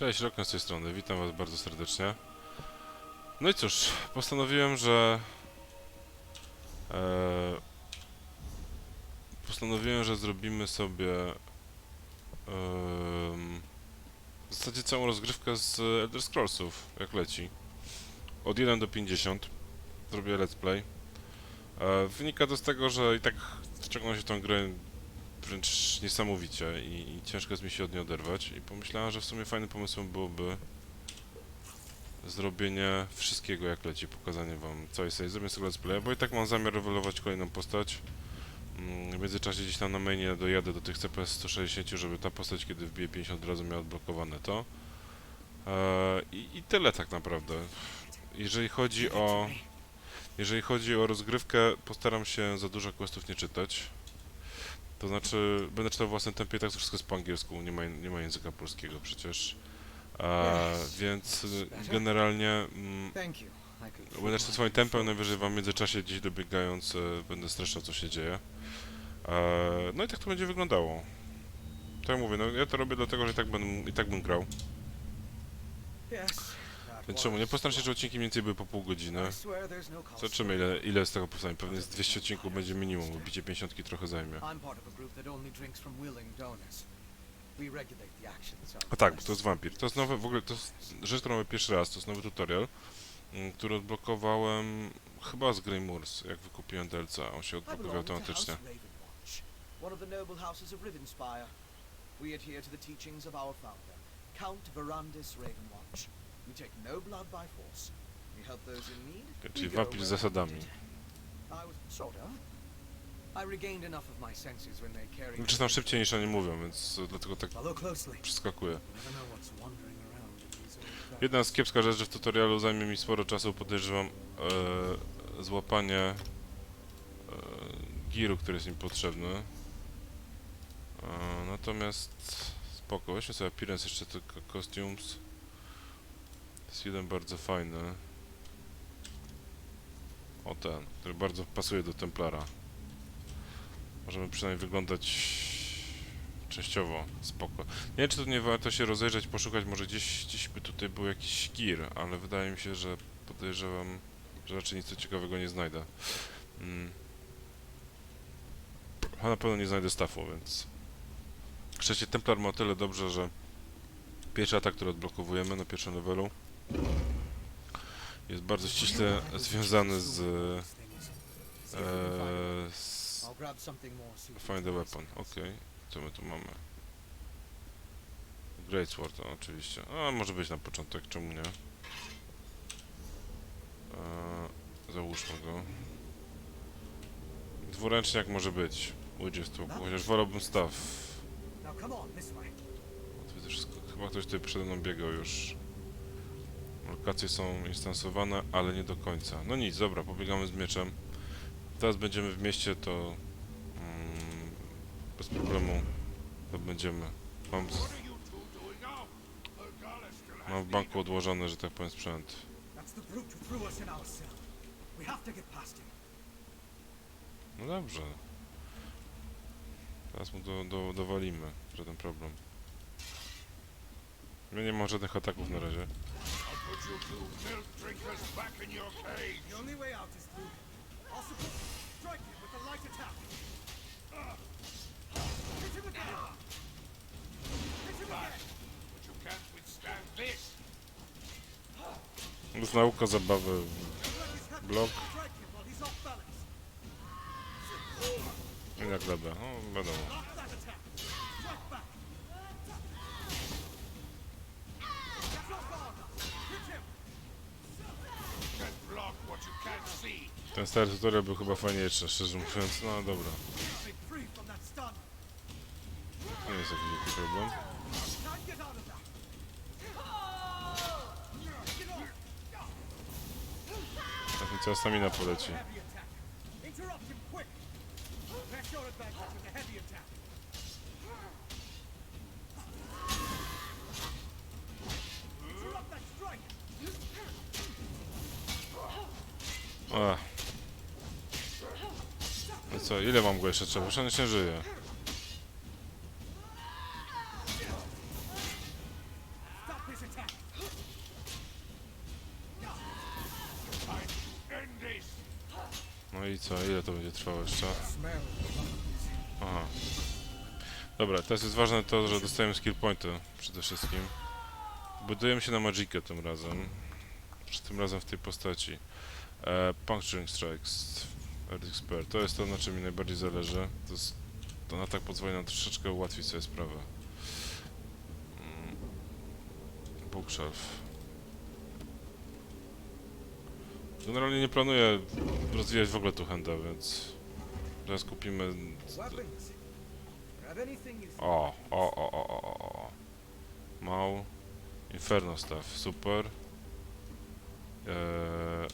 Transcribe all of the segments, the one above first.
Cześć, Rokon z tej strony, witam was bardzo serdecznie. No i cóż, postanowiłem, że... E, postanowiłem, że zrobimy sobie... em, w zasadzie całą rozgrywkę z Elder Scrollsów, jak leci. Od 1 do 50. Zrobię let's play. E, wynika to z tego, że i tak wciągnął się tą grę wręcz niesamowicie i, i ciężko jest mi się od niej oderwać i pomyślałem, że w sumie fajnym pomysłem byłoby zrobienie wszystkiego jak leci, pokazanie wam całej serii, zrobię sobie let's play, bo i tak mam zamiar rewelować kolejną postać. Mm, W międzyczasie gdzieś tam na mainie dojadę do tych CPS 160, żeby ta postać, kiedy wbije 50 razy miała odblokowane to. Eee, i, I tyle tak naprawdę. Jeżeli chodzi o... Jeżeli chodzi o rozgrywkę, postaram się za dużo questów nie czytać. To znaczy, będę czytał w własnym tempie, tak to wszystko jest po angielsku, nie ma, nie ma języka polskiego przecież. E, więc y, generalnie mm, będę czytał swoim tempem, najwyżej wam w międzyczasie gdzieś dobiegając e, będę streszczał co się dzieje. E, no i tak to będzie wyglądało. Tak mówię, no ja to robię dlatego, że i tak, będę, i tak bym grał. Yes. Więc czemu nie postaram się, żeby odcinki mniej więcej były po pół godziny. Zobaczymy ile, ile z tego powstanie. Pewnie z 200 odcinków będzie minimum, bo bicie 50 trochę zajmie. A tak, bo to jest wampir. To jest nowe, w ogóle to jest rzecz, którą robię pierwszy raz, to jest nowy tutorial, mm, który odblokowałem chyba z Grey Moors, jak wykupiłem DLC, a on się House automatycznie. One of the noble houses of Rivenspire. We adhere to the teachings of our founder, Count Verandis Ravenwatch. We take no blood by force. We help those in need. Czyli zasadami. I was sort of. I regained enough of my senses when they carried. Czytam szybciej niż oni mówią, więc dlatego tak Follow closely. przeskakuję. You never know what's wandering around in these old crowds. Jedna z kiepska rzecz, że w tutorialu zajmie mi sporo czasu, podejrzewam, e, złapanie e, giru, który jest mi potrzebny. E, natomiast spoko, weźmy sobie appearance jeszcze tylko costumes. Jest jeden bardzo fajny. O ten, który bardzo pasuje do Templara. Możemy przynajmniej wyglądać częściowo spoko. Nie wiem, czy tu nie warto się rozejrzeć, poszukać, może gdzieś, gdzieś by tutaj był jakiś gir, ale wydaje mi się, że podejrzewam, że raczej nic ciekawego nie znajdę. Mm. A na pewno nie znajdę staffu, więc... Trzeci Templar ma tyle dobrze, że pierwszy atak, który odblokowujemy na pierwszym levelu jest bardzo ściśle związany z... E, z more suited Find a weapon, okej. Co my tu mamy? Great Sword, o, oczywiście. A, może być na początek, czemu nie? Eee, załóżmy go. Dwuręczniak może być. Ujdzie z tłuku, chociaż wolałbym staw. To wszystko. Chyba ktoś tutaj przede mną biegał już. Lokacje są instansowane, ale nie do końca. No nic, dobra, pobiegamy z mieczem. Teraz będziemy w mieście, to mm, bez problemu to będziemy. Mam, z, mam w banku odłożony, że tak powiem, sprzęt. No dobrze. Teraz mu do, do, dowalimy, żaden problem. Ja nie mam żadnych ataków na razie. you two milk drinkers back in your cage! The only way out is through I'll support Strike him with a light attack! Hit him again! Hit him again! But you can't withstand this! Już nauka zabawy block. Jak dobra, no wiadomo. Ten stary tutorial był chyba fajniejszy, szczerze mówiąc. No dobra, nie jest jakiś wielki problem. Tak mi cała stamina poleci. Heavy co, ile mam go jeszcze trzeba? Już on się żyje. No i co, ile to będzie trwało jeszcze? Aha. Dobra, teraz jest ważne to, że dostajemy skill pointy przede wszystkim. Budujemy się na Magicę tym razem. Przy tym razem w tej postaci. E, puncturing Strikes. Expert. To jest to, na czym mi najbardziej zależy. To jest, to na tak pozwoli nam troszeczkę ułatwić sobie sprawę. Mm. Bookshelf. Generalnie nie planuję rozwijać w ogóle tu handa, więc teraz kupimy o, o, o, o, o, o. Mał. Inferno staff, super. Eee,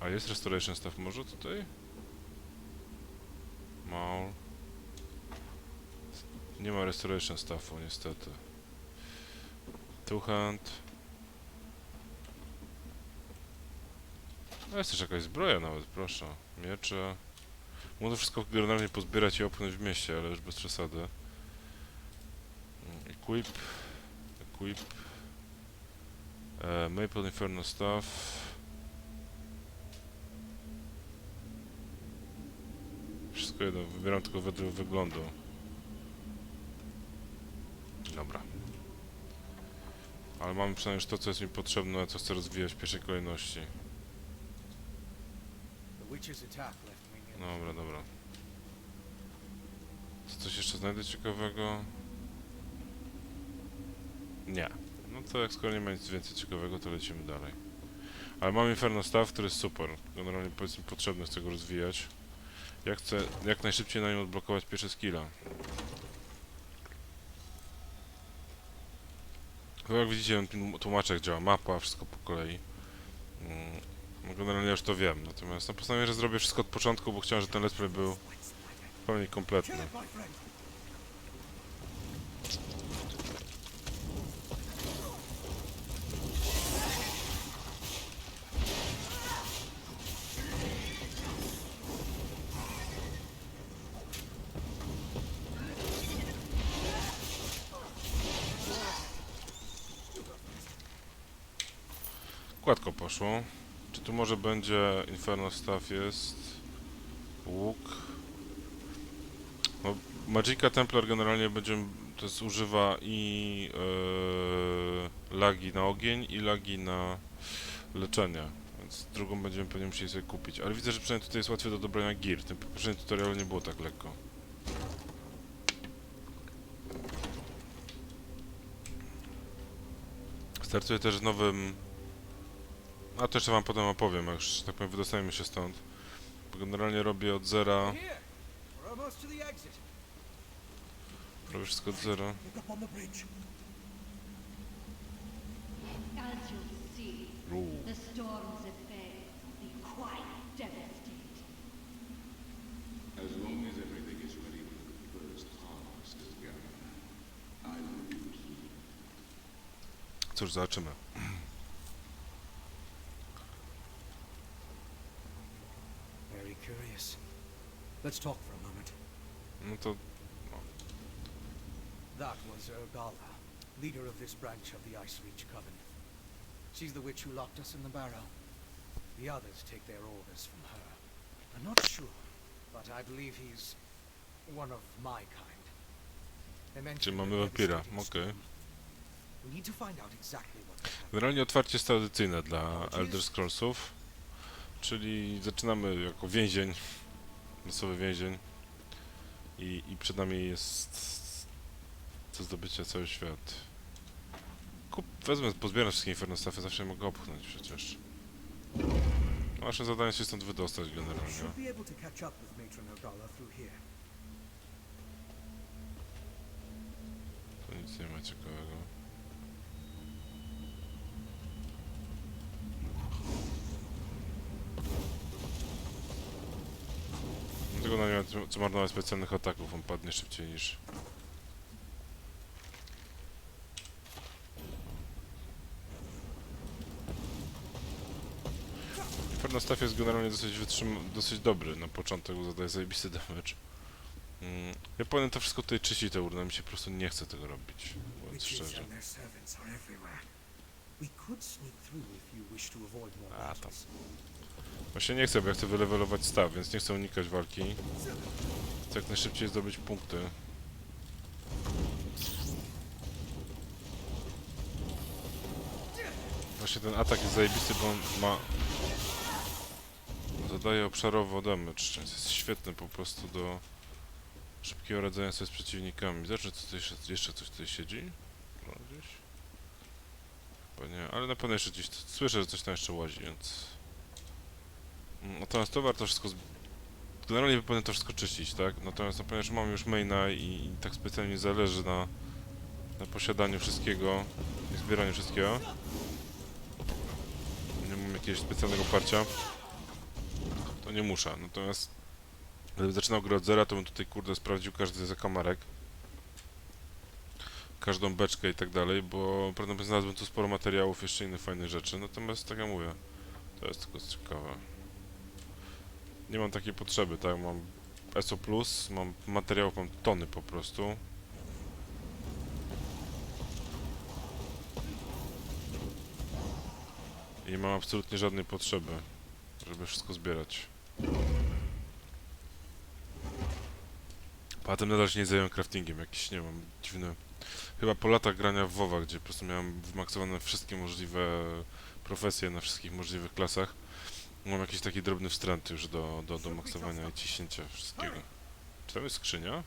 a jest restoration staff może tutaj? Mał. Nie ma restoration staffu niestety. Two hand. A jest też jakaś zbroja nawet, proszę. Miecze. Można wszystko generalnie pozbierać i opchnąć w mieście, ale już bez przesady. Mm, Equip. Equip. E, Maple Inferno Staff. Wszystko jedno, wybieram tylko według wyglądu. Dobra. Ale mamy przynajmniej to, co jest mi potrzebne, co chcę rozwijać w pierwszej kolejności. Dobra, dobra. Co coś jeszcze znajdę ciekawego? Nie. No to jak skoro nie ma nic więcej ciekawego, to lecimy dalej. Ale mam Inferno Staff, który jest super. Generalnie powiedzmy potrzebny, chcę go rozwijać. Ja chcę jak najszybciej na nim odblokować pierwsze skilla. To jak widzicie, tłum- tłumaczek działa, mapa, wszystko po kolei. Mm, no Generalnie już to wiem, natomiast no postanowiłem, że zrobię wszystko od początku, bo chciałem, żeby ten let's play był w pełni kompletny. Gładko poszło. Czy tu może będzie Inferno Staff jest? Łuk. No, Magica Templar generalnie będzie, to jest używa i e, lagi na ogień i lagi na leczenie. Więc drugą będziemy pewnie musieli sobie kupić. Ale widzę, że przynajmniej tutaj jest łatwiej do dobrania gear. W tym poprzednim tutorialu nie było tak lekko. Startuję też nowym a to jeszcze wam potem opowiem, jak już tak powiem wydostaniemy się stąd. Bo generalnie robię od zera, robię wszystko od zera. Look up Let's talk for a moment. No to That was Urgala, leader of this branch of the Ice Reach Covenant. She's the witch who locked us in the barrow. The others take their orders from her. I'm not sure, but I believe he's one of my kind. They mentioned Czyli a mamy wampira, devastating okej. storm. We need to find out exactly what. Generalnie otwarcie jest tradycyjne dla Elder Scrollsów. Czyli zaczynamy jako więzień, losowy więzień. I, I przed nami jest do zdobycia cały świat. Kup, wezmę, pozbieram wszystkie Inferno Staffy, zawsze mogę opchnąć przecież. Nasze zadanie się stąd wydostać generalnie. To nic nie ma ciekawego. Dlatego na nie ma co- marnować specjalnych ataków, on padnie szybciej niż... Inferno Staff jest generalnie dosyć dosyć dobry na początek, bo zadaje zajebisty damage. Mm, Ja powinien to wszystko tutaj czyścić, te urny, mi się po prostu nie chce tego robić, mówiąc szczerze. Ah, tam. Właśnie nie chcę, bo ja chcę wylewelować staw, więc nie chcę unikać walki. Chcę jak najszybciej zdobyć punkty. Właśnie ten atak jest zajebisty, bo on ma... Zadaje obszarowo damage, jest świetny po prostu do szybkiego radzenia sobie z przeciwnikami. Zacznę, co tutaj jeszcze, coś tutaj siedzi? Gdzieś? Chyba nie, ale na pewno jeszcze gdzieś słyszę, że coś tam jeszcze łazi, więc... Natomiast to warto wszystko... Generalnie powinien to wszystko czyścić, tak? Natomiast no, ponieważ mam już maina i, i tak specjalnie zależy na, na posiadaniu wszystkiego i zbieraniu wszystkiego. Nie mam jakiegoś specjalnego parcia. To nie muszę. Natomiast gdybym zaczynał grę od zera, to bym tutaj kurde sprawdził każdy zakamarek. Każdą beczkę i tak dalej, bo prawdopodobnie znalazłbym tu sporo materiałów, jeszcze innych fajnych rzeczy. Natomiast tak jak mówię, to jest tylko ciekawe. Nie mam takiej potrzeby, tak? Mam SO+, mam materiałów, mam tony po prostu. I nie mam absolutnie żadnej potrzeby, żeby wszystko zbierać. Poza tym nadal się nie zająłem craftingiem, jakiś, nie wiem, dziwny... Chyba po latach grania w WoWa, gdzie po prostu miałem wymaksowane wszystkie możliwe profesje na wszystkich możliwych klasach, mam jakiś taki drobny wstręt już do, do, do maksowania i ciśnięcia wszystkiego. Czy tam jest skrzynia?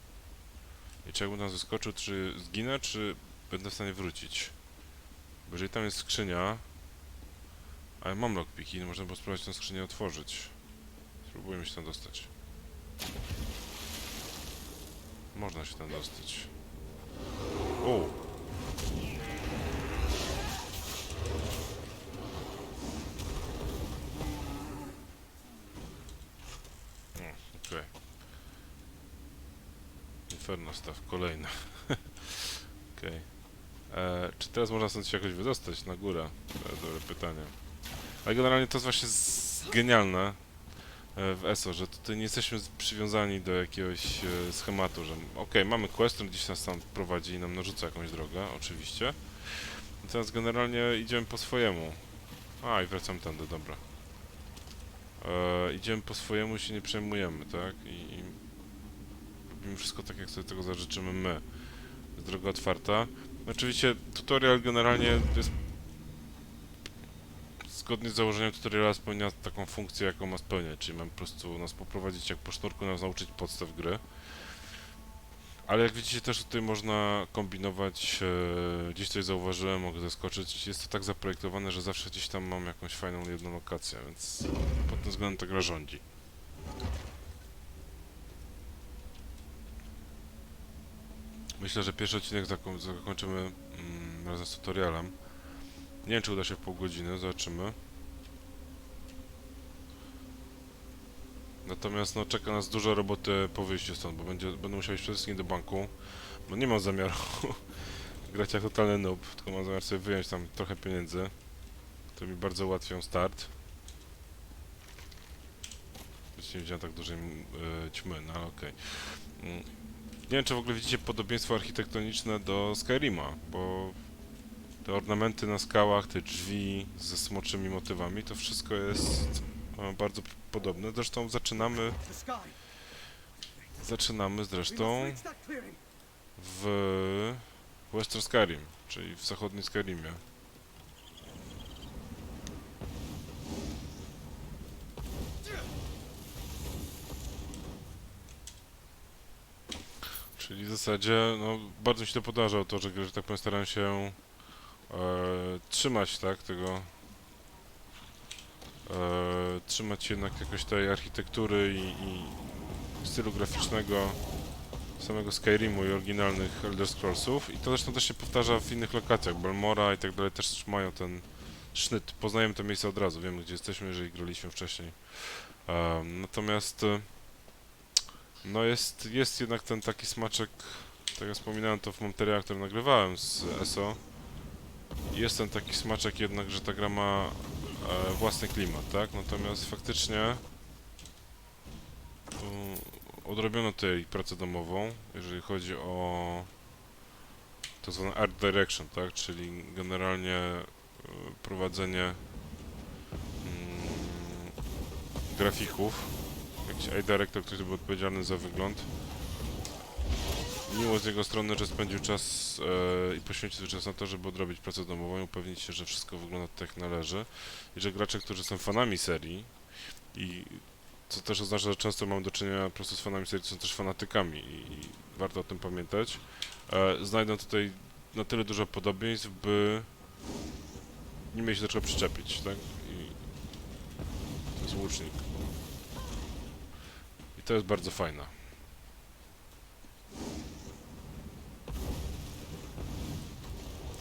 I czy jakbym tam zeskoczył, czy zginę, czy będę w stanie wrócić? Bo jeżeli tam jest skrzynia, a ja mam lockpiki, no można było spróbować tę skrzynię otworzyć. Spróbujmy się tam dostać. Można się tam dostać. O! O, okej. Inferno staw, kolejny. Okej. E, Czy teraz można stąd się jakoś wydostać na górę? To jest dobre pytanie. Ale generalnie to jest właśnie genialne e, w ESO, że tutaj nie jesteśmy przywiązani do jakiegoś e, schematu, że okej, mamy quest, który gdzieś nas tam prowadzi i nam narzuca jakąś drogę, oczywiście. Natomiast generalnie idziemy po swojemu. A, i wracam tędy, dobra. E, idziemy po swojemu się nie przejmujemy, tak? I, I robimy wszystko tak, jak sobie tego zażyczymy my. Droga otwarta. Oczywiście tutorial generalnie jest zgodnie z założeniem tutoriala spełnia taką funkcję, jaką ma spełniać, czyli mam po prostu nas poprowadzić jak po sznurku, nas nauczyć podstaw gry. Ale jak widzicie też tutaj można kombinować, e, gdzieś coś zauważyłem, mogę zaskoczyć. Jest to tak zaprojektowane, że zawsze gdzieś tam mam jakąś fajną jedną lokację, więc pod tym względem ta gra rządzi. Myślę, że pierwszy odcinek zako- zakończymy mm, razem z tutorialem. Nie wiem, czy uda się w pół godziny, zobaczymy. Natomiast no, czeka nas dużo roboty po wyjściu stąd, bo będzie, będę musiał iść przede wszystkim do banku, bo nie mam zamiaru grać jak totalny noob, tylko mam zamiar sobie wyjąć tam trochę pieniędzy, które mi bardzo ułatwią start. Jeszcze nie widziałem tak dużej e, ćmy, no ale okej. Mm, Nie wiem, czy w ogóle widzicie podobieństwo architektoniczne do Skyrima, bo te ornamenty na skałach, te drzwi ze smoczymi motywami, to wszystko jest e, bardzo podobne. Zresztą zaczynamy, zaczynamy zresztą w Western Skyrim, czyli w zachodnim Skyrimie. Czyli w zasadzie, no, bardzo mi się to podobało to, że, że tak powiem, starałem się e, trzymać, tak, tego e, trzymać jednak jakoś tej architektury i, i stylu graficznego samego Skyrimu i oryginalnych Elder Scrollsów i to zresztą też się powtarza w innych lokacjach, Balmora i tak dalej też mają ten sznyt, poznajemy to miejsce od razu, wiemy gdzie jesteśmy, jeżeli graliśmy wcześniej. Em, natomiast e, no jest, jest jednak ten taki smaczek, tak jak wspominałem to w materiałach, które nagrywałem z ESO, jest ten taki smaczek jednak, że ta gra ma e, własny klimat, tak? Natomiast faktycznie odrobiono tej pracę domową, jeżeli chodzi o tak zwane art direction, tak? Czyli generalnie e, prowadzenie mm, grafików. Jakiś art director, który był odpowiedzialny za wygląd. Miło z jego strony, że spędził czas e, i poświęcił czas na to, żeby odrobić pracę domową i upewnić się, że wszystko wygląda tak jak należy. I że gracze, którzy są fanami serii i co też oznacza, że często mam do czynienia po prostu z fanami serii, są też fanatykami i, i warto o tym pamiętać. E, znajdą tutaj na tyle dużo podobieństw, by nie się do czego przyczepić, tak? I to jest łucznik. To jest bardzo fajne.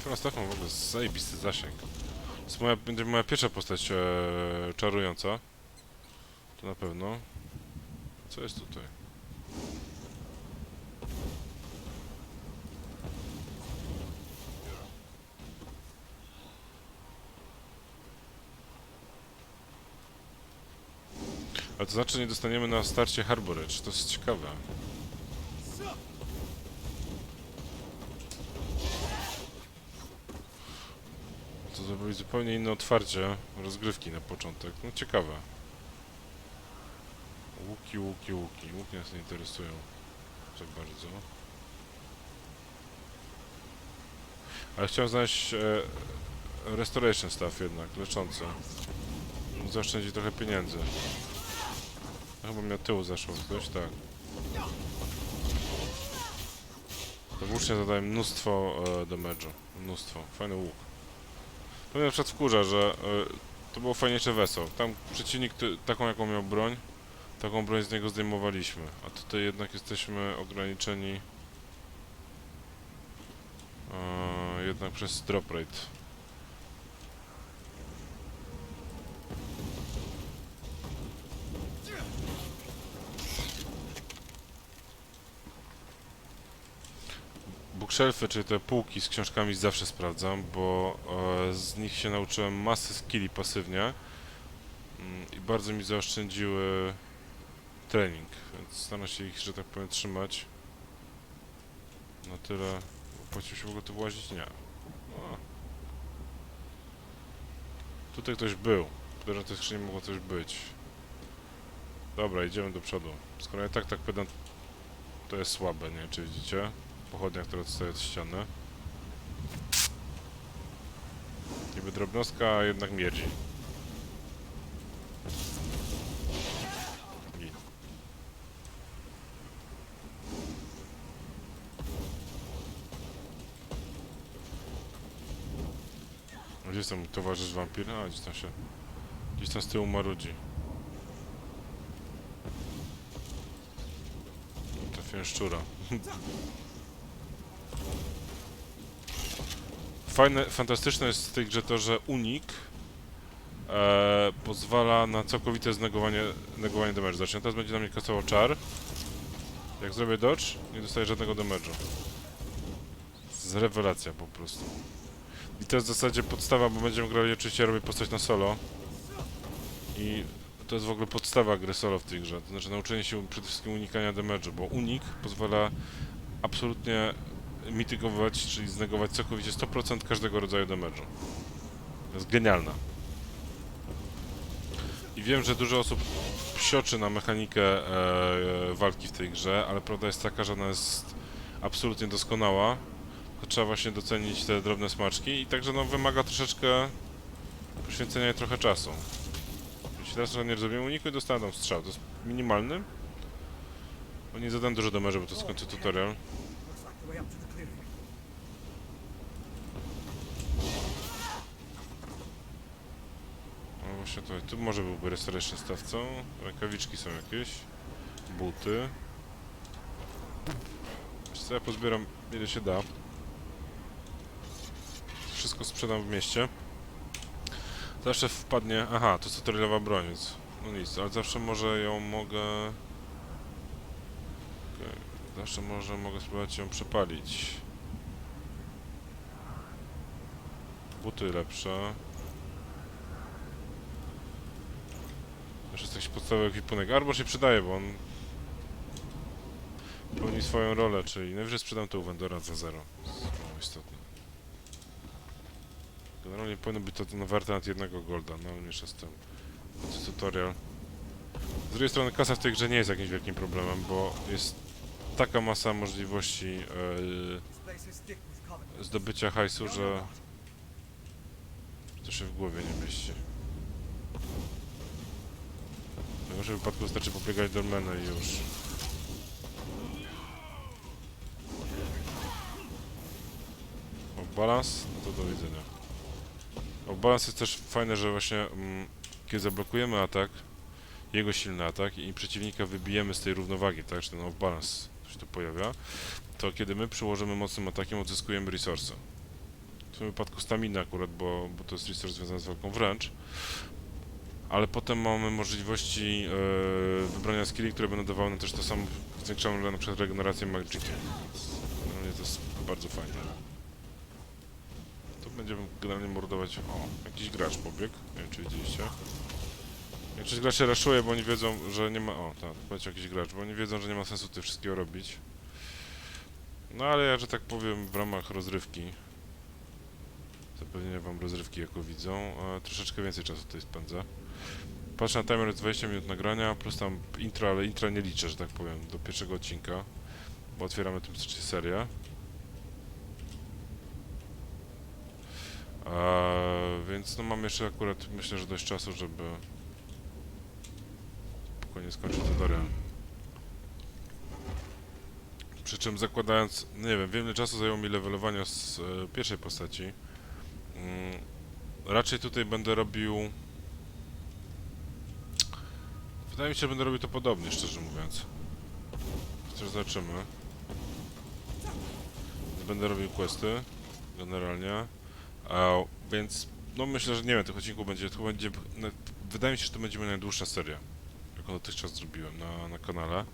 Teraz tak mam w ogóle zajebisty zasięg. To jest moja, będzie moja pierwsza postać e, czarująca. To na pewno. Co jest tutaj? To znaczy nie dostaniemy na starcie Harbor Edge. To jest ciekawe. To zrobili zupełnie inne otwarcie rozgrywki na początek. No ciekawe. Łuki, łuki, łuki. Łuki nas nie interesują tak bardzo. Ale chciałem znaleźć e, restoration staff jednak, leczące. Zaoszczędzić trochę pieniędzy. No, chyba mi od tyłu zeszło ktoś, tak. To włócznie zadaje mnóstwo e, damage'u. Mnóstwo. Fajny łuk. To mnie na przykład wkurza, że e, to było fajniejsze weso. Tam przeciwnik ty, taką jaką miał broń, taką broń z niego zdejmowaliśmy. A tutaj jednak jesteśmy ograniczeni e, jednak przez drop rate. Bookshelfy, czyli te półki z książkami zawsze sprawdzam, bo e, z nich się nauczyłem masy skilli pasywnie mm, i bardzo mi zaoszczędziły trening, więc staram się ich, że tak powiem, trzymać na tyle. Opłaciło się w ogóle tu włazić? Nie. Tutaj ktoś był. Podejrzewam, że tej skrzyni mogło coś być. Dobra, idziemy do przodu. Skoro ja tak tak pedant, to jest słabe, nie? Czy widzicie? Pochodnia, która odstaje od ściany. Niby drobnostka, a jednak mierdzi. Gdzie jest ten towarzysz wampir? A, gdzieś tam się... Gdzieś tam z tyłu marudzi. Trafiłem szczura. Fajne, fantastyczne jest w tej grze to, że unik e, pozwala na całkowite znegowanie negowanie damage. Znaczy, teraz będzie na mnie kasował czar. Jak zrobię dodge, nie dostaję żadnego damage'u. Z rewelacja po prostu. I to jest w zasadzie podstawa, bo będziemy grali oczywiście, robię postać na solo. I to jest w ogóle podstawa gry solo w tej grze. To znaczy nauczenie się przede wszystkim unikania damage'u, bo unik pozwala absolutnie mitygować, czyli znegować całkowicie 100% każdego rodzaju damage'u. To jest genialna. I wiem, że dużo osób psioczy na mechanikę e, walki w tej grze, ale prawda jest taka, że ona jest absolutnie doskonała. To trzeba właśnie docenić te drobne smaczki i także no, wymaga troszeczkę poświęcenia trochę czasu. Jeśli teraz nie zrobiłem uniku i tam strzał. To jest minimalny. Bo nie zadam dużo damage'u, bo to jest końcu tutorial. Looks like the way up to the clearing. No właśnie tutaj, tu może byłby restoration staw, co? Rękawiczki są jakieś. Buty. Wiesz co, ja pozbieram ile się da. Wszystko sprzedam w mieście. Zawsze wpadnie... Aha, to tutorialowa broń, więc... No nic, ale zawsze może ją mogę... Okej, Zawsze może mogę spróbować ją przepalić. Buty lepsze. Też jest jakiś podstawowy ekwipunek. Albo się przydaje, bo on pełni swoją rolę, czyli najwyżej sprzedam to u vendora za zero. To mało istotne. Generalnie powinno być to no, warte nad jednego golda, no ale mniejsza z tym. To jest tutorial. Z drugiej strony kasa w tej grze nie jest jakimś wielkim problemem, bo jest taka masa możliwości covenant. zdobycia hajsu, że to się w głowie nie mieści. W naszym wypadku wystarczy pobiegać do menu i już. O balans? No to do widzenia. O balans jest też fajne, że właśnie mm, kiedy zablokujemy atak, jego silny atak i przeciwnika wybijemy z tej równowagi, tak, że ten off balance się tu pojawia, to kiedy my przyłożymy mocnym atakiem, odzyskujemy resource. W tym wypadku stamina akurat, bo, bo to jest resource związany z walką wręcz. Ale potem mamy możliwości e, wybrania skilli, które będą dawały nam też to samo, zwiększaną na przykład regenerację magiciem. No to jest bardzo fajne. To będziemy generalnie mordować... O, jakiś gracz pobiegł, nie wiem czy widzieliście. Większość graczy raszuje, bo oni wiedzą, że nie ma... O, tak, będzie jakiś gracz, bo oni wiedzą, że nie ma sensu tutaj wszystkiego robić. No ale ja, że tak powiem, w ramach rozrywki, zapewnienia wam rozrywki jako widzą, e, troszeczkę więcej czasu tutaj spędzę. Patrzę na timer, jest 20 minut nagrania, plus tam intro, ale intro nie liczę, że tak powiem, do pierwszego odcinka, bo otwieramy tym trzecią serię. Więc no mam jeszcze akurat, myślę, że dość czasu, żeby spokojnie skończyć tutorial. Przy czym zakładając, nie wiem, ile czasu zajęło mi levelowanie z e, pierwszej postaci. Mm, raczej tutaj będę robił... Wydaje mi się, że będę robił to podobnie, szczerze mówiąc. Chociaż zobaczymy. Będę robił questy, generalnie. A, więc, no myślę, że nie wiem, tych odcinków będzie, to będzie, no, wydaje mi się, że to będzie moja najdłuższa seria, jaką dotychczas zrobiłem na, na kanale.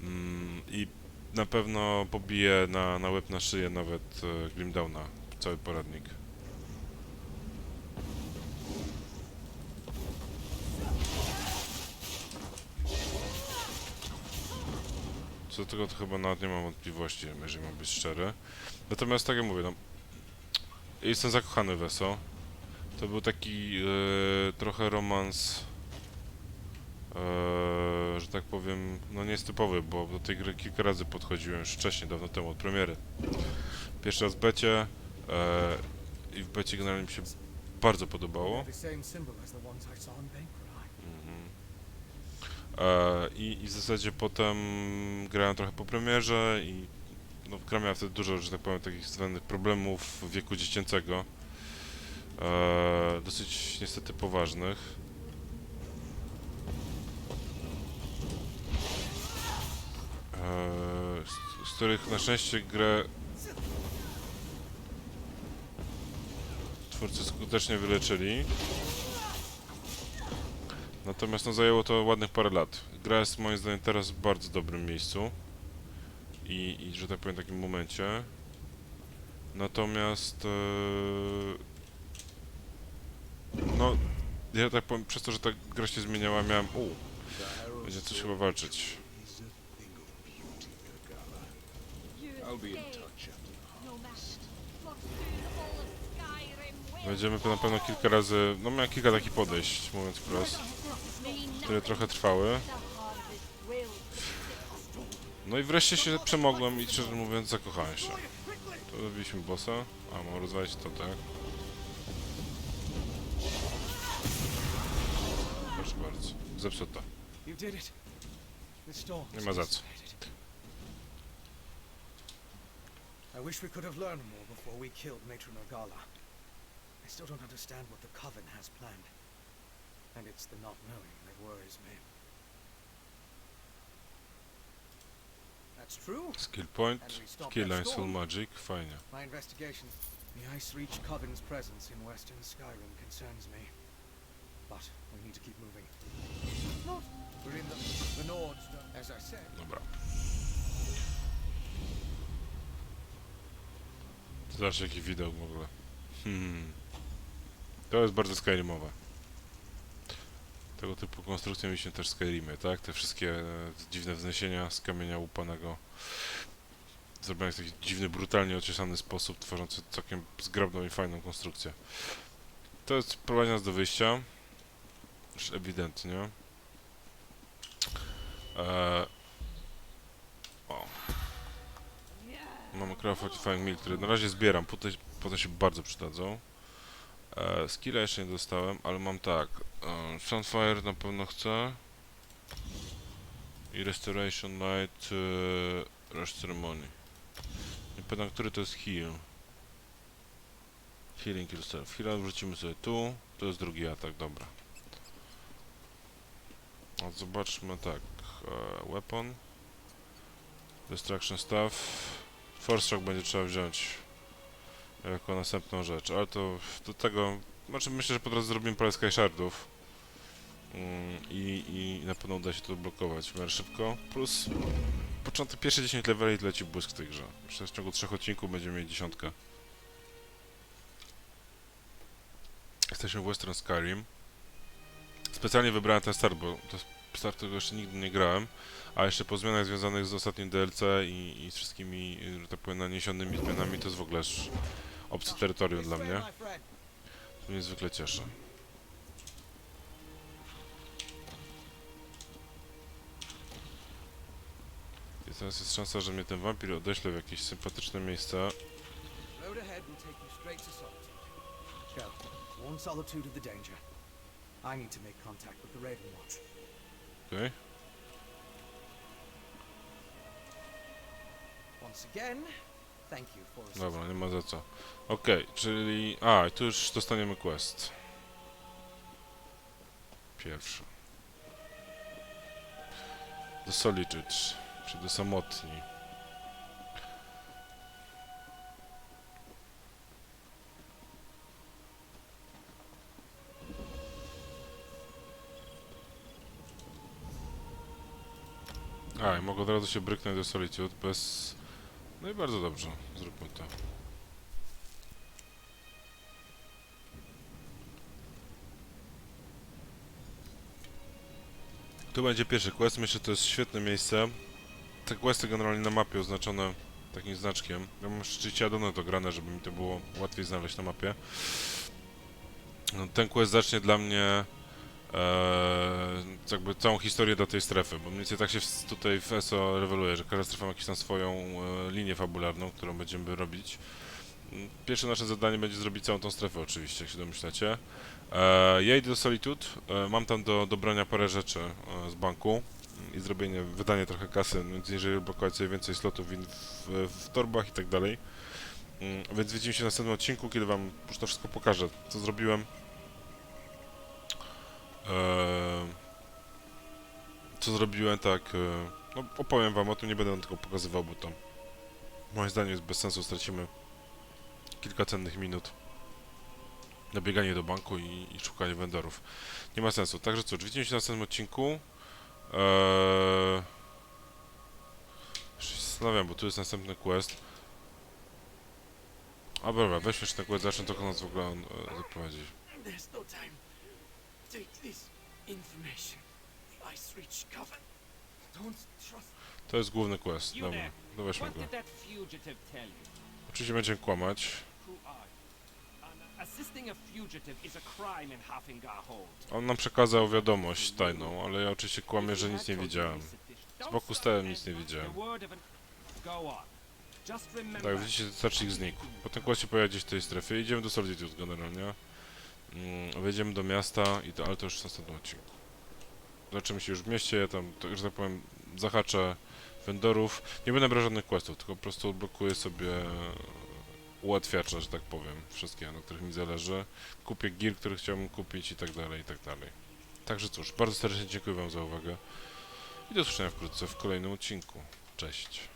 Mm, I na pewno pobiję na, na łeb na szyję nawet e, Grimdowna, cały poradnik. Co do tego to chyba nawet nie mam wątpliwości, jeżeli mam być szczery. Natomiast tak jak mówię, no, jestem zakochany w ESO. To był taki e, trochę romans, e, że tak powiem, no nie jest typowy, bo do tej gry kilka razy podchodziłem już wcześniej, dawno temu, od premiery. Pierwszy raz w becie e, i w becie generalnie mi się bardzo podobało. The same symbol as the ones I saw in Banquerai. Mhm. E, i, I w zasadzie potem grałem trochę po premierze i no, gra miała wtedy dużo, że tak powiem, takich zwanych problemów wieku dziecięcego. E, dosyć niestety poważnych. E, z, z których na szczęście grę twórcy skutecznie wyleczyli. Natomiast no zajęło to ładnych parę lat. Gra jest moim zdaniem teraz w bardzo dobrym miejscu. I, i że tak powiem takim momencie. Natomiast e, no ja tak powiem, przez to, że ta gra się zmieniała, miałem u, będzie coś chyba walczyć. After No Będziemy na pewno kilka razy, no miałem kilka takich podejść, mówiąc wprost, które trochę trwały. No i wreszcie się przemogłem i szczerze mówiąc zakochałem się. To robiliśmy bossa. A, mam rozwalić to, tak? Proszę bardzo. Storm. Nie ma za co. I wish we could have learned more before we killed Matron Orgala. I still don't understand what the Coven has planned. And it's the not knowing that worries me. That's true. Skill point. Skill line soul magic. Fajnie. My investigation. The Ice Reach Coven's presence in western Skyrim concerns me. But we need to keep moving. Not. We're in the, the Nords, as I said. Dobra. Zobaczcie jaki widok w ogóle. Hmm. To jest bardzo Skyrimowe. Tego typu konstrukcje mi się też Skyrimy, tak? Te wszystkie e, dziwne wzniesienia z kamienia łupanego. Zrobione w taki dziwny, brutalnie ociosany sposób, tworzący całkiem zgrabną i fajną konstrukcję. To jest prowadzi nas do wyjścia. Już ewidentnie. Eee, o. Mamy Crow Fortifying Mill, który na razie zbieram, potem, potem się bardzo przydadzą. Eee, skilla jeszcze nie dostałem, ale mam tak. Eee, Sunfire na pewno chcę. I Restoration Light, eee, Rush Ceremony. Nie pamiętam, który to jest heal. Healing yourself. Heal wrzucimy sobie tu. To jest drugi atak, dobra. A zobaczmy tak. E, weapon. Destruction Staff. Force Shock będzie trzeba wziąć jako następną rzecz, ale to do tego... Znaczy myślę, że po drodze zrobimy parę Sky Shardów. Mm, i, I na pewno uda się to blokować w miarę szybko. Plus początek pierwsze 10 leveli leci błysk w tej grze. Myślę, w ciągu trzech odcinków będziemy mieli dziesiątkę. Jesteśmy w Western Skyrim. Specjalnie wybrałem ten start, bo to start, którego jeszcze nigdy nie grałem, a jeszcze po zmianach związanych z ostatnim DLC i, i z wszystkimi, że tak powiem, naniesionymi zmianami, to jest w ogóle obce terytorium dla mnie. To mnie niezwykle cieszy. I teraz jest szansa, że mnie ten wampir odeśle w jakieś sympatyczne miejsca. The the. Okej? Assisting. Dobra, nie ma za co. Okej, czyli... A, tu już dostaniemy quest. Pierwszy. Do Solitude, do Samotni. A, i mogę od razu się bryknąć do Solitude bez... No i bardzo dobrze, zróbmy to. Tu będzie pierwszy quest, myślę, że to jest świetne miejsce. Te questy generalnie na mapie oznaczone takim znaczkiem. Ja mam rzeczywiście Adonę to grane, żeby mi to było łatwiej znaleźć na mapie. No, ten quest zacznie dla mnie e, jakby całą historię do tej strefy, bo mniej więcej tak się w- tutaj w ESO reweluje, że każda strefa ma jakąś tam swoją e, linię fabularną, którą będziemy robić. Pierwsze nasze zadanie będzie zrobić całą tą strefę oczywiście, jak się domyślacie. E, ja idę do Solitude, e, mam tam do dobrania parę rzeczy e, z banku i zrobienie, wydanie trochę kasy, więc jeżeli blokować sobie więcej slotów w, w, w torbach i tak dalej. Mm, Więc widzimy się w następnym odcinku, kiedy wam już to wszystko pokażę, co zrobiłem. Eee, co zrobiłem, tak. E, no, opowiem wam o tym, nie będę wam tego pokazywał, bo to moim zdaniem jest bez sensu. Stracimy kilka cennych minut na bieganie do banku i, i szukanie vendorów. Nie ma sensu. Także cóż, widzimy się w następnym odcinku. Eee, jeszcze się zastanawiam, bo tu jest następny quest. A dobra, weźmy jeszcze ten quest, zacznę to nas w ogóle on, e, zaprowadzić. There's no To jest główny quest, dobra. No weźmy go. Oczywiście będziemy kłamać. On nam przekazał wiadomość tajną, ale ja oczywiście kłamię, że nic nie widziałem. Z boku stałem, nic nie widziałem. Tak, widzicie, starczy ich znikł. Potem kład się pojawia w tej strefie. Idziemy do Solitude generalnie. Mm, wejdziemy do miasta, i to, ale to już w następnym odcinku. Zobaczymy się już w mieście, ja tam, to, że tak powiem, zahaczę vendorów. Nie będę brał żadnych questów, tylko po prostu odblokuję sobie ułatwiacza, że tak powiem, wszystkie, na których mi zależy. Kupię gear, który chciałbym kupić i tak dalej, i tak dalej. Także cóż, bardzo serdecznie dziękuję wam za uwagę i do usłyszenia wkrótce w kolejnym odcinku. Cześć.